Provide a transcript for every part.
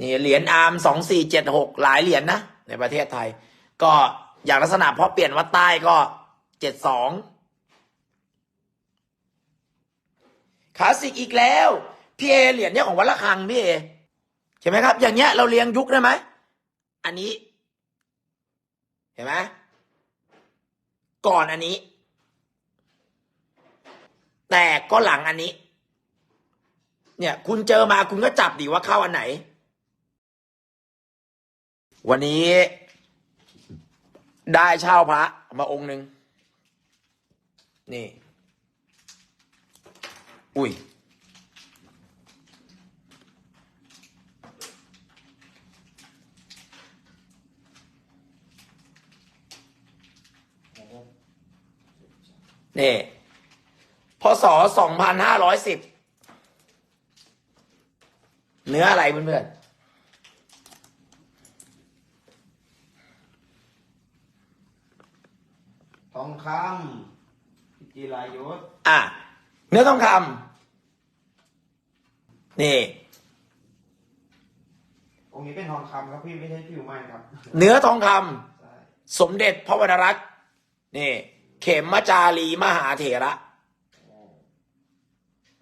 นี่เหรียญอาร์มสองสี่เจ็ดหกหลายเหรียญนะในประเทศไทย ก็อย่างลักษณะพอเปลี่ยนวัดใต้ก็เจ็ดสองคลาสสิกอีกแล้วพี่เอเหรียญเนี้ยของวัดละคังพี่เอใช่ไหมครับ อย่างเนี้ยเราเรียงยุคได้ไหมอันนี้ เห็นไหมก่อนอันนี้ แต่ก็หลังอันนี้ เนี่ย คุณเจอมาคุณก็จับดิว่าเข้าอันไหน วันนี้ได้เช่าพระมาองค์หนึ่งนี่ อุ้ย นี่ พศสองพันห้าร้อยสิบ เนื้ออะไรเพื่อนทองคำพิจิรายุทธๆอะ เนื้อทองคำนี่ องค์นี้เป็นทองคำครับพี่ไม่ใช่ผิวไหม้ครับเนื้อทองคใช่ำสมเด็จพระวรรณรัตน์นี่ เข็มมจารีมหาเถระ โอ้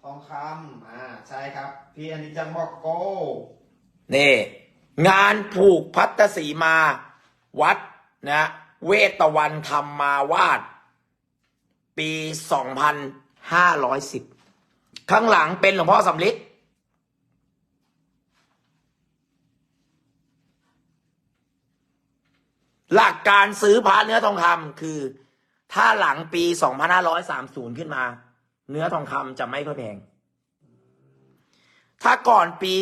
ทองคำอ่าใช่ครับ พี่อันนี้จังบอกโกนี่ งานผูกพัตตสีมา วัดนะเวตวันธรรมาวาด ปีสองพันห้าร้อยสิบข้างหลังเป็นหลวงพ่อสำลิดหลักการซื้อพระเนื้อทองคำคือ ถ้าหลังปี 2530 ขึ้นมา เนื้อทองคำจะไม่ค่อยแพง ถ้าก่อนปี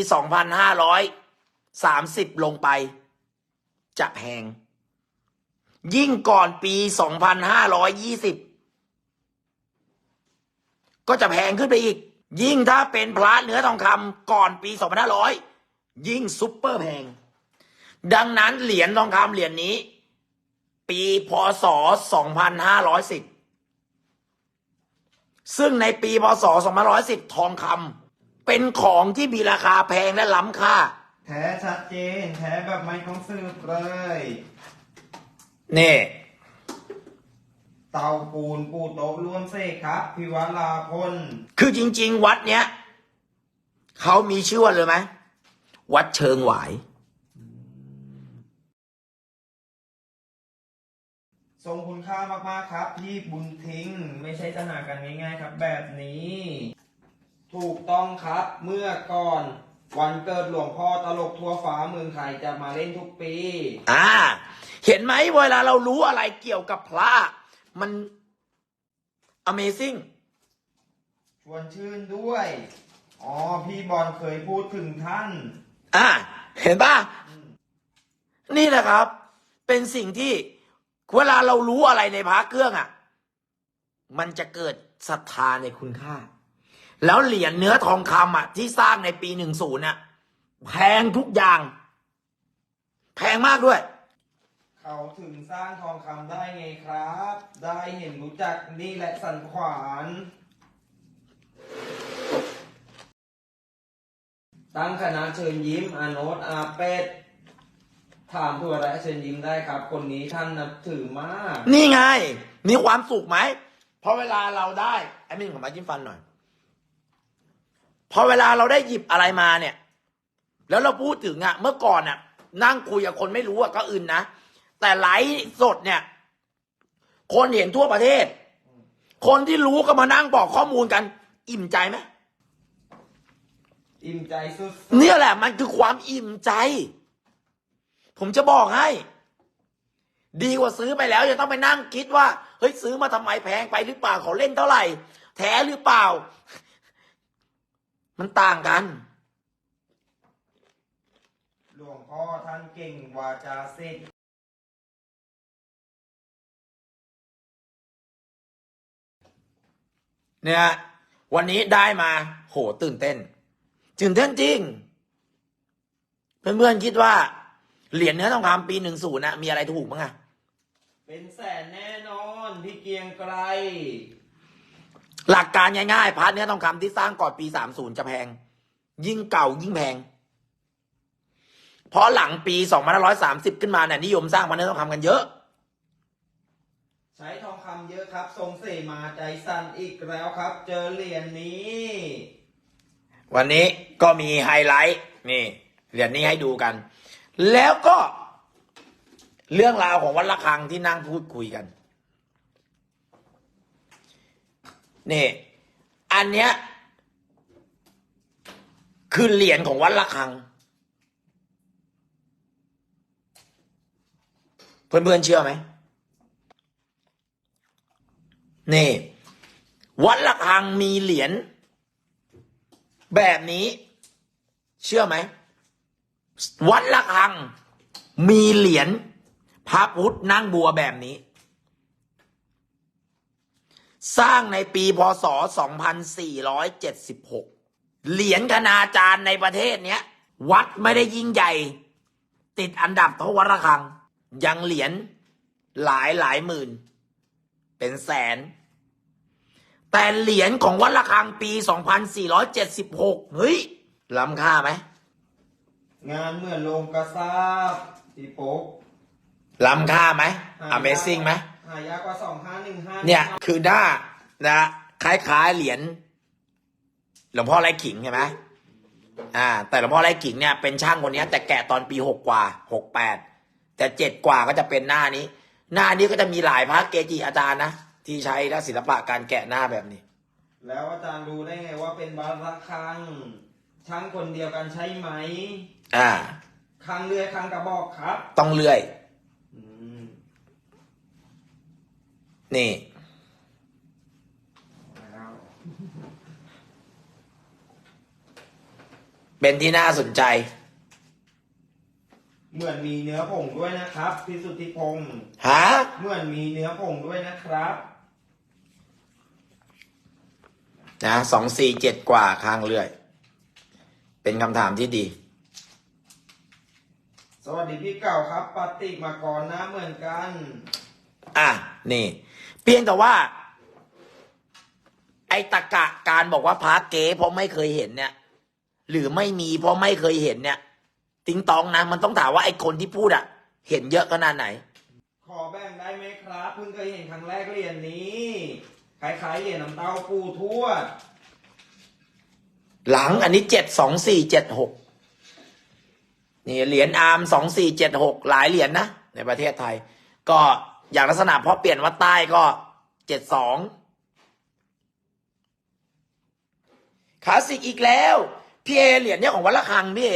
2530 ลงไป จะแพง ยิ่งก่อนปี 2520 ก็จะแพงขึ้นไปอีก ยิ่งถ้าเป็นพระเนื้อทองคำก่อนปี2500 ยิ่งซุปเปอร์แพง ดังนั้นเหรียญทองคำเหรียญนี้ ปีพศ 2510 ซึ่งในปีพศ 2510 ทองคำเป็นของที่มีราคาแพงและล้ำค่า แท้ชัดเจนแท้แบบไม่ต้องสืบเลยนี่ เตาปูนปูโต๊ะร่วมเสกครับพิวัลาพลคือจริง ๆ วัดเนี้ยเขามีชื่อว่าเลยไหมวัดเชิงหวาย ทรงคุณค่ามากๆครับ พี่บุญทิ้งไม่ใช่จะหากันง่ายๆครับ แบบนี้ ถูกต้องครับเมื่อก่อน วันเกิดหลวงพ่อตลกทั่วฟ้าเมืองไทยจะมาเล่นทุกปี อ่า เห็นไหมเวลาเรารู้อะไรเกี่ยวกับพระ มัน Amazing ชวนชื่นด้วย อ๋อ พี่บอลเคยพูดถึงท่าน อ่าเห็นปะนี่นะครับ เป็นสิ่งที่เวลาเรารู้อะไรในพระเครื่องอะ่ะ มันจะเกิดศรัทธาในคุณค่า แล้วเหรียญเนื้อทองคำอะ ที่สร้างในปีหนึ่งศูนย์น่ะ แพงทุกอย่าง แพงมากด้วย เขาถึงสร้างทองคำได้ไงครับ ได้เห็นรู้จักนี่แหละสันขวานตั้งคณะเชิญยิ้มอาโนตอาเป็ดถามตัวอะไรเชิญยิ้มได้ครับ คนนี้ท่านนับถือมาก นี่ไง มีความสุขไหมเพอเวลาเราได้ไอ้มินของมาจิ้มฟันหน่อยพอเวลาเราได้หยิบอะไรมาเนี่ย แล้วเราพูดถึงอะเมื่อก่อนอะนั่งคุยกับคนไม่รู้อะก็อื่นนะ แต่ไลฟ์สดเนี่ย คนเห็นทั่วประเทศ คนที่รู้ก็มานั่งบอกข้อมูลกัน อิ่มใจไหมอิ่มใจสุดเนี่ยแหละ มันคือความอิ่มใจ ผมจะบอกให้ ดีกว่าซื้อไปแล้วยังต้องไปนั่งคิดว่า เฮ้ยซื้อมาทำไมแพงไปหรือเปล่าเขาเล่นเท่าไหร่ แท้หรือเปล่า มันต่างกันหลวงพ่อท่านเก่งวาจาเส กเนี่ยวันนี้ได้มา โหตื่นเต้นตื่นเต้นจริง เพื่อนๆคิดว่า เหรียญเนื้อทองคำปีหนึ่งศูนย์นะมีอะไรถูกมั้งอะเป็นแสนแน่นอนพี่เกรียงไกรหลักการง่ายๆพระเนื้อทองคำที่สร้างก่อนปีสามศูนย์จะแพง ยิ่งเก่ายิ่งแพงเพราะหลังปี2530ขึ้นมาเนี่ยนิยมสร้างพระเนื้อทองคำกันเยอะ ใช้ทอง ครับทรงเสมาใจสั่นอีกแล้วครับ เจอเหรียญนี้ วันนี้ก็มีไฮไลท์นี่เหรียญนี้ให้ดูกัน แล้วก็เรื่องราวของวัดระฆังที่นั่งพูดคุยกันนี่อันเนี้ยคือเหรียญของวัดระฆัง เพื่อนๆเชื่อไหม นี่ วัดระฆังมีเหรียญแบบนี้ เชื่อไหม วัดละคังมีเหรียญพระพุทธนั่งบัวแบบนี้ สร้างในปีพศ 2476 เหรียญคณาจารย์ในประเทศเนี้ย วัดไม่ได้ยิ่งใหญ่ ติดอันดับเท่าวัดระฆัง ยังเหรียญหลายหลายหมื่น เป็นแสน แต่เหรียญของวัดระฆังปี 2476 เฮ้ย ล้ำค่าไหม งานเหมือนโรงกระซาบพี่โป๊กล้ำค่าไหมหายาก Amazing ไหม หายากกว่าสองห้าหนึ่งห้าเนี่ย คือหน้านะคล้ายๆเหรียญหลวงพ่อไร่ขิงใช่ไหมอ่า แต่หลวงพ่อไร่ขิงเนี่ยเป็นช่างคนเนี้ยแต่แกะตอนปีหกกว่าหกแปดแต่เจ็ดกว่าก็จะเป็นหน้านี้ หน้านี้ก็จะมีหลายพระเกจิอาจารย์นะ ที่ใช้ด้านศิลปะการแกะหน้าแบบนี้ แล้วอาจารย์รู้ได้ไงว่าเป็นบาระคังช่างคนเดียวกันใช่ไหมอ่าคังเรือคังกระบอกครับ ต้องเลื่อยอืมนี่แล้วเป็นที่น่าสนใจ เหมือนมีเนื้อผงด้วยนะครับพี่สุทธิพงศ์ฮะเหมือนมีเนื้อผงด้วยนะครับ นะสองสี่เจ็ดกว่าข้างเลื่อย เป็นคำถามที่ดี สวัสดีพี่เก่าครับปฏิมากรนะเหมือนกัน อะ นี่ เพียงแต่ว่า ไอ้ตะกะการบอกว่าพระเก๋เพราะไม่เคยเห็นเนี่ย หรือไม่มีเพราะไม่เคยเห็นเนี่ย ติงตองนะ มันต้องถามว่าไอ้คนที่พูดอะเห็นเยอะขนาดไหน ขอแบ่งได้ไหมครับ เพิ่งเคยเห็นครั้งแรกเหรียญนี้คล้ายๆเหรียญน้ำเต้าปูทวดหลังอันนี้เจ็ดสองสี่เจ็ดหกนี่เหรียญอาร์มสองสี่เจ็ดหกหลายเหรียญนะในประเทศไทย ก็อย่างลักษณะพอเปลี่ยนวัดใต้ก็เจ็ดสองคลาสสิกอีกแล้ว พี่เอเหรียญเนี่ยของวัดละคังพี่เอ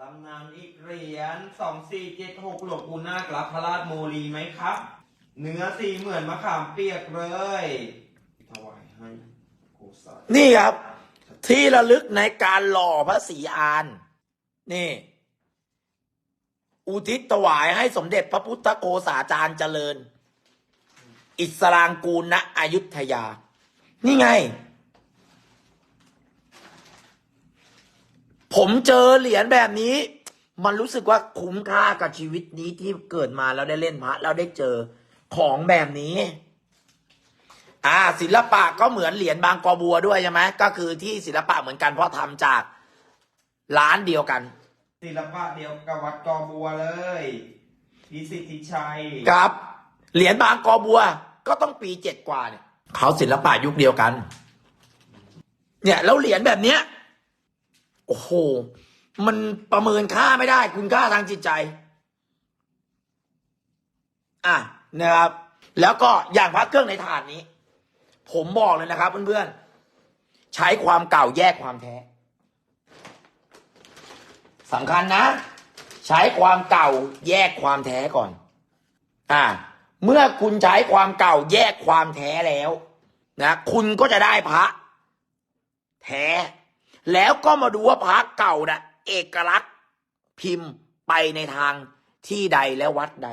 ตำนานอีกเหรียญสองสี่เจ็ดหกหลวงปู่นาครับพระราชโมลีไหมครับ เนื้อสีเหมือนมะขามเปียกเลยถวายให้โกศลนี่ครับ ที่ระลึกในการหล่อพระศรีอาน นี่ อุทิศถวายให้สมเด็จพระพุทธโฆษาจารย์เจริญ อิสรางกูลณอยุธยา นี่ไง ผมเจอเหรียญแบบนี้ มันรู้สึกว่าคุ้มค่ากับชีวิตนี้ที่เกิดมาแล้วได้เล่นพระแล้วได้เจอของแบบนี้ อ่า ศิลปะก็เหมือนเหรียญบางกอบัวด้วยใช่ไหมก็คือที่ศิลปะเหมือนกันเพราะทำจากร้านเดียวกัน ศิลปะเดียวกับวัดกอบัวเลยพิสิทธิชัยครับ เหรียญบางกอบัว ก็ต้องปีเจ็ดกว่าเนี่ยเขาศิลปะยุคเดียวกัน เนี่ยแล้วเหรียญแบบเนี้ย โอ้โห มันประเมินค่าไม่ได้ คุณค่าทางจิตใจ อะนะครับ แล้วก็อย่างพระเครื่องในถาดนี้ ผมบอกเลยนะครับเพื่อนๆ ใช้ความเก่าแยกความแท้สำคัญนะ ใช้ความเก่าแยกความแท้ก่อน อ่า เมื่อคุณใช้ความเก่าแยกความแท้แล้ว นะ คุณก็จะได้พระ แท้ แล้วก็มาดูว่าพระเก่านะเอกลักษณ์พิมพ์ไปในทางที่ใดและวัดใด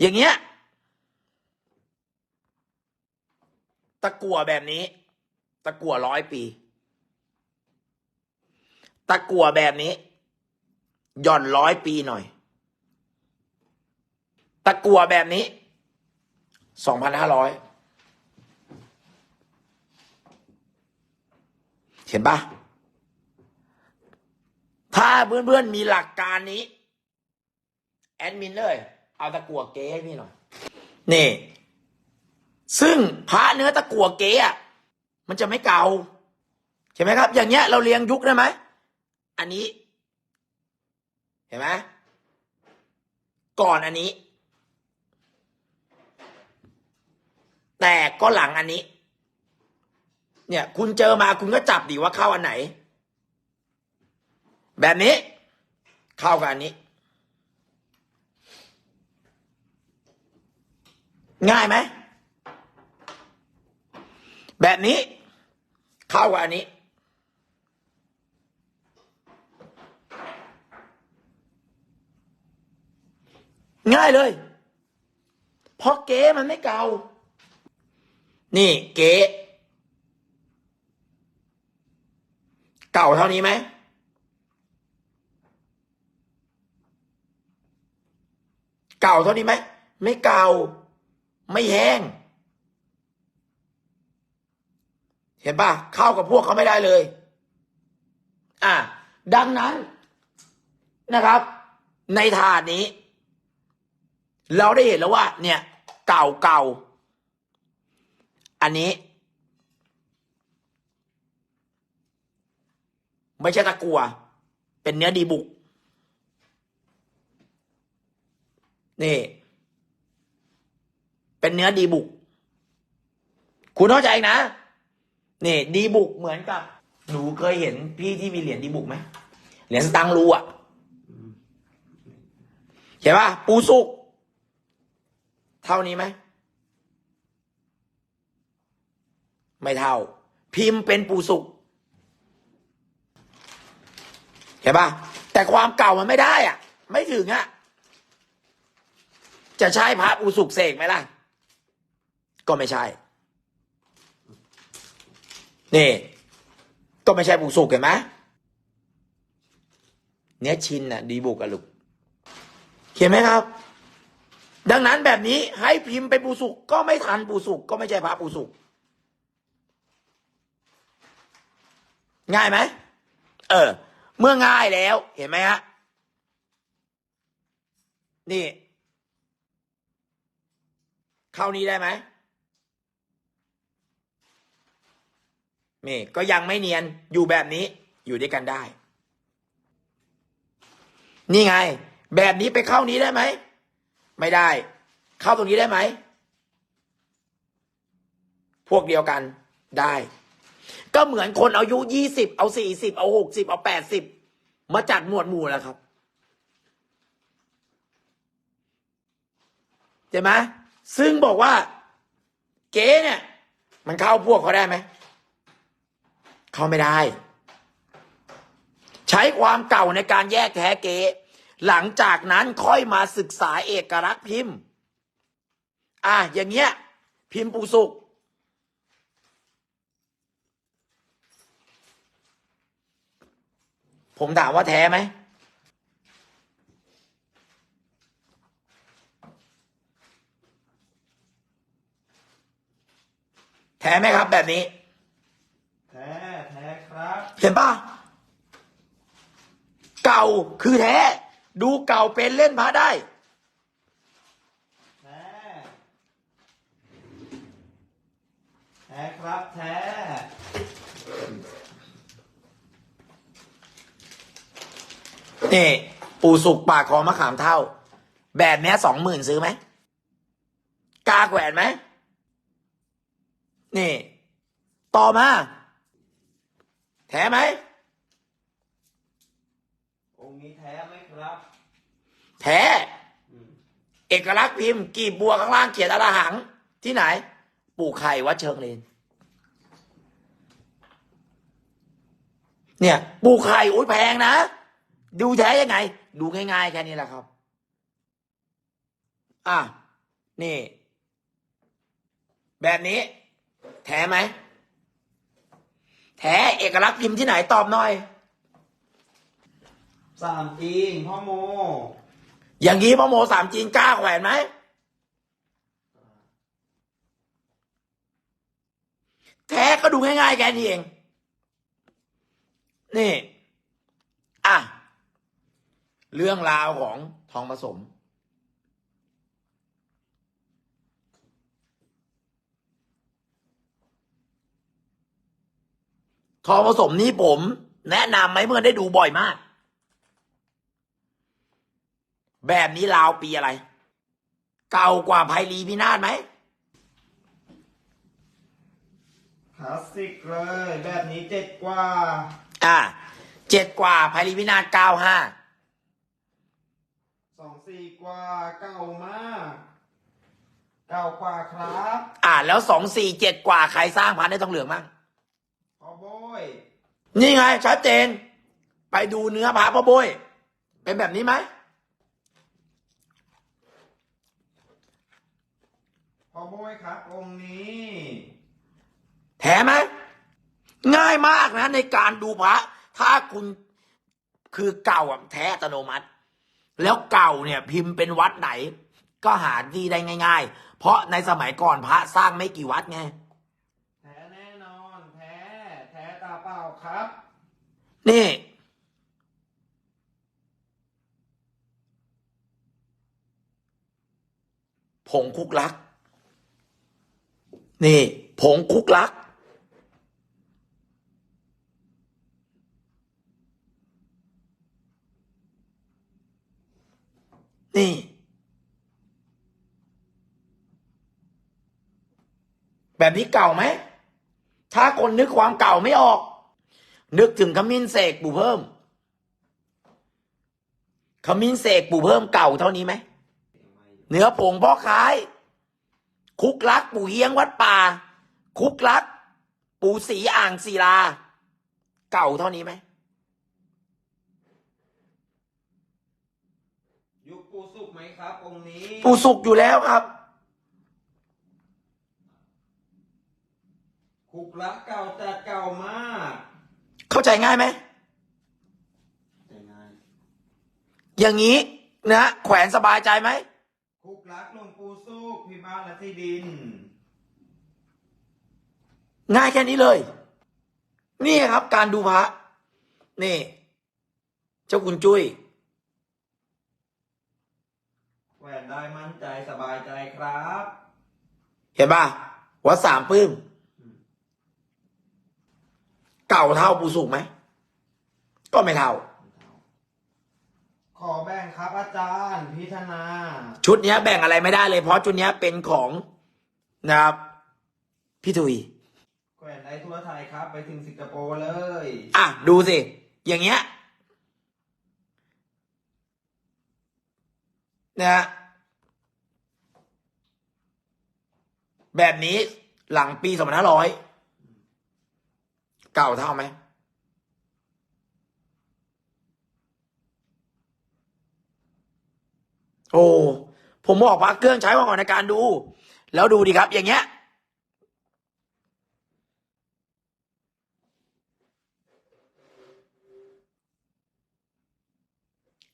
อย่างเงี้ยตะกั่วแบบนี้ ตะกั่วร้อยปี ตะกั่วแบบนี้ หย่อนร้อยปีหน่อย ตะกั่วแบบนี้สองพันห้าร้อยเห็นปะ ถ้าเพื่อนๆมีหลักการนี้ แอดมินเลย เอาตะกั่วเก๊ให้พี่หน่อย นี่ ซึ่งพระเนื้อตะกั่วเก๊อะมันจะไม่เก่าใช่ไหมครับ อย่างเงี้ยเราเรียงยุคได้ไหม อันนี้ เห็นไหมก่อนอันนี้ แต่ก็หลังอันนี้ เนี่ย คุณเจอมาคุณก็จับดิว่าเข้าอันไหน แบบนี้ เข้ากับอันนี้ ง่ายไหม แบบนี้ เข้ากับอันนี้ ง่ายเลย เพราะเก๋มันไม่เก่า นี่เก๋ เก่าเท่านี้ไหม เก่าเท่านี้ไหมไม่เก่า ไม่แห้ง เห็นปะเข้ากับพวกเขาไม่ได้เลย อะดังนั้นนะครับ ในถาดนี้ เราได้เห็นแล้วว่า เนี่ย เก่าเก่าอันนี้ ไม่ใช่ตะกัว เป็นเนื้อดีบุก นี่ เป็นเนื้อดีบุก คุณเข้าใจนะนี่ ดีบุกเหมือนกับ หนูเคยเห็นพี่ที่มีเหรียญดีบุกไหมเหรียญสตังรูอะเห็นปะปูสุก เท่านี้ไหม ไม่เท่า พิมพ์เป็นปูสุกเห็นปะแต่ความเก่ามันไม่ได้อะ ไม่ถึงอะ จะใช่พระปูสุกเสกไหมล่ะ ก็ไม่ใช่ นี่ ก็ไม่ใช่ปูสุกเห็นไหมเนี้ยชินน่ะ ดีบุกอะลูกเห็นไหมครับ ดังนั้นแบบนี้ให้พิมพ์เป็นปูสุกก็ไม่ทันปูสุกก็ไม่ใช่พระปูสุกง่ายไหมเออ เมื่อง่ายแล้วเห็นไหมฮะนี่ เข้านี้ได้ไหมนี่ก็ยังไม่เนียนอยู่แบบนี้อยู่ด้วยกันได้ นี่ไง แบบนี้ไปเข้านี้ได้ไหม ไม่ได้ เข้าตรงนี้ได้ไหม พวกเดียวกันได้ ก็เหมือนคนอายุยี่สิบเอาสี่สิบเอาหกสิบเอาแปดสิบมาจัดหมวดหมู่แล้วครับใช่ไหม ซึ่งบอกว่า เก๋เนี่ย มันเข้าพวกเขาได้ไหม เข้าไม่ได้ ใช้ความเก่าในการแยกแท้เก๋หลังจากนั้นค่อยมาศึกษาเอกลักษณ์พิมพ์ อะอย่างเงี้ย พิมพ์ปูสุกผมถามว่าแท้ไหม แท้ไหมครับ แบบนี้ แท้แท้ครับ เห็นปะเก่าคือแท้ ดูเก่าเป็นเล่นพระได้แท้แท้ครับแท้นี่ปูสุกปากคอมะขามเท่า แบบเนี้ยสองหมื่นซื้อไหมกล้าแขวนไหม นี่ ต่อมา แท้ไหมองค์นี้แท้ไหมครับ แท้อืมเอกลักษณ์พิมพ์กีบบัวข้างล่างเขียนอรหัง ที่ไหน ปู่ไข่วัดเชิงเลนเนี่ย ปู่ไข่อุ้ยแพงนะ ดูแท้ยังไง ดูง่ายๆแค่นี้แหละครับอะนี่ แบบนี้ แท้ไหม แท้เอกลักษณ์พิมพ์ที่ไหนตอบหน่อย สามจริงพ่อโม อย่างนี้พ่อโมสามจีนกล้าแขวนไหม แท้ก็ดูง่ายๆแค่นี้เอง นี่ อะ เรื่องราวของทองผสม ทองผสมนี้ผม แนะนำไหมเมื่อได้ดูบ่อยมาก แบบนี้ราวปีอะไร เก่ากว่าไพลีพินาศไหมคลาสสิกเลย แบบนี้เจ็ดกว่า อ่าเจ็ดกว่าไพลีพินาศเก้าห้าสองสี่กว่าเก่ามากเก่ากว่าครับ อ่าแล้วสองสี่เจ็ดกว่าใครสร้างพันธุ์ได้ทองเหลืองมั่งพ่อโบย นี่ไงชัดเจน ไปดูเนื้อพระพ่อโบยเป็นแบบนี้ไหมพ่อโบยครับองค์นี้ แถมไหมง่ายมากนะ ในการดูพระ ถ้าคุณคือเก่าอะแท้อัตโนมัติ แล้วเก่าเนี่ยพิมพ์เป็นวัดไหน ก็หาที่ได้ง่าย ๆ เพราะในสมัยก่อนพระสร้างไม่กี่วัดไง แท้แน่นอน แท้ แท้ตาเปล่า ครับ นี่ ผงคุกลัก นี่ ผงคุกลัก นี่แบบนี้เก่าไหม ถ้าคนนึกความเก่าไม่ออก นึกถึงขมิ้นเสกปู่เพิ่ม ขมิ้นเสกปู่เพิ่มเก่าเท่านี้ไหมเนื้อผงพ่อคาย คุกลักปู่เฮียงวัดป่า คุกลัก ปู่สีอ่างศิลา เก่าเท่านี้ไหมยุคปูสุกไหมครับองค์นี้ปู่สุกอยู่แล้วครับคุกลักเก่าจัดเก่ามาก เข้าใจง่ายไหมใจง่ายอย่างนี้นะแขวนสบายใจไหมคุกลักหลวงปูสุกพิมพ์และที่ดิน ง่ายแค่นี้เลย นี่ครับการดูพระนี่ เจ้าคุณจุ้ยแหวนได้มั่นใจสบายใจครับ เห็นป่ะวัดสามปื้ม เก่าเท่าปูสุกไหม ก็ไม่เท่า ขอแบ่งครับอาจารย์พิธนา ชุดเนี้ยแบ่งอะไรไม่ได้เลย เพราะชุดเนี้ยเป็นของนะครับพี่ทุยแขวนได้ทั่วไทยครับ ไปถึงสิงคโปร์เลย อะ ดูสิ อย่างเงี้ยนะฮะแบบนี้หลังปีสองพันห้าร้อย เก่าเท่าไหมโอ้ผมบอกพักเครื่องใช้มาก่อนในการดู แล้วดูดีครับ อย่างเงี้ย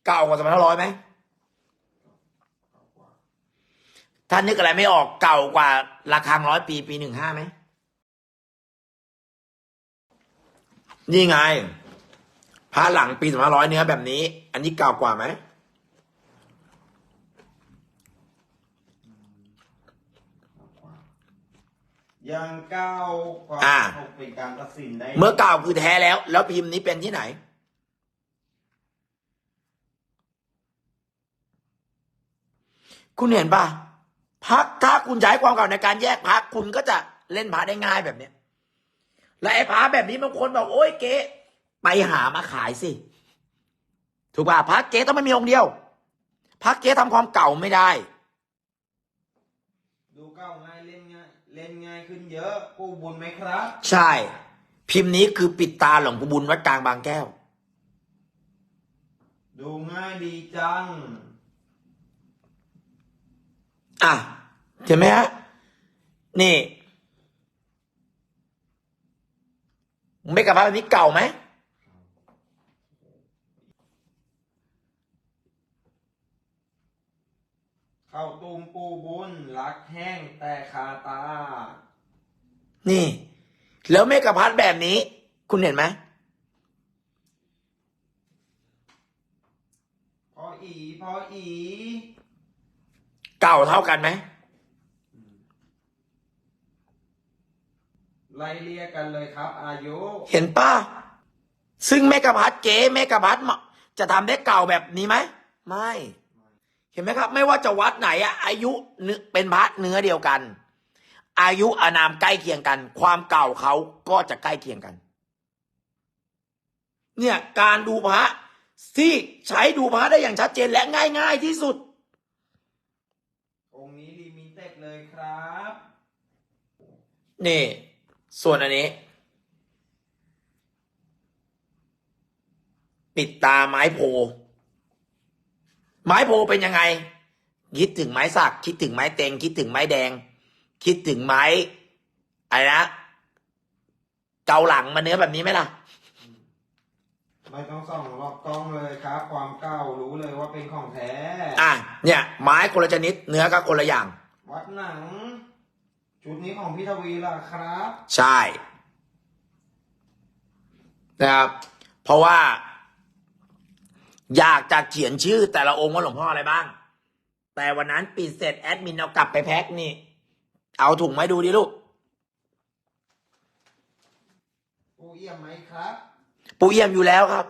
เก่ากว่าสองพันห้าร้อยไหมถ้านึกอะไรไม่ออกเก่ากว่า ราคาร้อยปี ปีหนึ่งห้าไหม นี่ไงพระหลังปีสองพันร้อยเนื้อแบบนี้ อันนี้เก่ากว่าไหมยังเก้ากว่าอ่าหกเป็นการตัดสินได้เมื่อเก่าคือแท้แล้ว แล้วพิมพ์นี้เป็นที่ไหน คุณเห็นป่ะพักถ้าคุณใช้ความเก่าในการแยกพักคุณก็จะเล่นพระได้ง่ายแบบเนี้ย และไอ้พระแบบนี้บางคนบอกโอ้ยเก๊ไปหามาขายสิ ถูกป่ะพักเก๊ต้องไม่มีองค์เดียวพักเก๊ทำความเก่าไม่ได้ ดูเก้าง่ายเล่นง่ายเล่นง่ายขึ้นเยอะปูบุญไหมครับ ใช่ พิมพ์นี้คือปิดตาหลวงปู่บุญวัดกลางบางแก้ว ดูง่ายดีจัง อะเห็นไหมฮะนี่ เม่กลับบ้านแบบนี้เก่าไหมเข้าตูมปูบุญรักแห้งแต่คาตา นี่ แล้วเมกะพัดแบบนี้ คุณเห็นไหมพออีพออี เก่าเท่ากันไหม ไล่เรียกกันเลยครับ อายุ เห็นป้าซึ่งแม่กะพัดเก๋แม่กะพัดเหมาะจะทำได้เก่าแบบนี้ไหม ไม่ เห็นไหมครับ ไม่ว่าจะวัดไหนอะอายุเนื้อเป็นพระเนื้อเดียวกัน อายุอานามใกล้เคียงกัน ความเก่าเขาก็จะใกล้เคียงกัน เนี่ยการดูพระที่ใช้ดูพระได้อย่างชัดเจนและง่าย ๆ ที่สุด องค์นี้ลิมิเต็ดเลยครับ นี่ ส่วนอันนี้ ปิดตาไม้โพ ไม้โพเป็นยังไง คิดถึงไม้สัก คิดถึงไม้เต็งคิดถึงไม้แดง คิดถึงไม้อะไรนะเกาหลังมาเนื้อแบบนี้ไหมล่ะไม่ต้องส่องรอบกล้องเลยครับ ความเก่ารู้เลยว่าเป็นของแท้ อะเนี่ย ไม้คนละชนิดเนื้อก็คนละอย่าง วัดหนัง ชุดนี้ของพี่ทวีล่ะครับ ใช่ นะครับ เพราะว่า อยากจะเขียนชื่อแต่ละองค์ว่าหลวงพ่ออะไรบ้าง แต่วันนั้นปิดเสร็จแอดมินเอากลับไปแพ็คนี่ เอาถุงมาให้ดูดิลูก ปูเอี่ยมไหมครับ ปูเยี่ยมอยู่แล้วครับ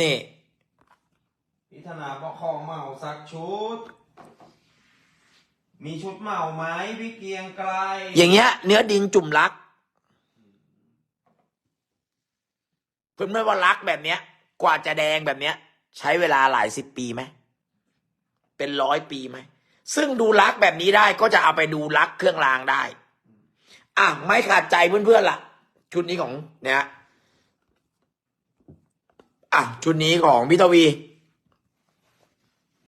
นี่ พิธนาบอกของเหมาสักชุด มีชุดเหมาไหมพี่เกียงไกล อย่างเงี้ย เนื้อดินจุ่มรัก เพื่อนไม่ว่ารักแบบเนี้ย กว่าจะแดงแบบเนี้ย ใช้เวลาหลายสิบปีไหม เป็นร้อยปีไหม ซึ่งดูรักแบบนี้ได้ก็จะเอาไปดูรักเครื่องรางได้ อะ ไม่ขาดใจเพื่อนๆล่ะ ชุดนี้ของเนี่ยอะ ชุดนี้ของพิทวี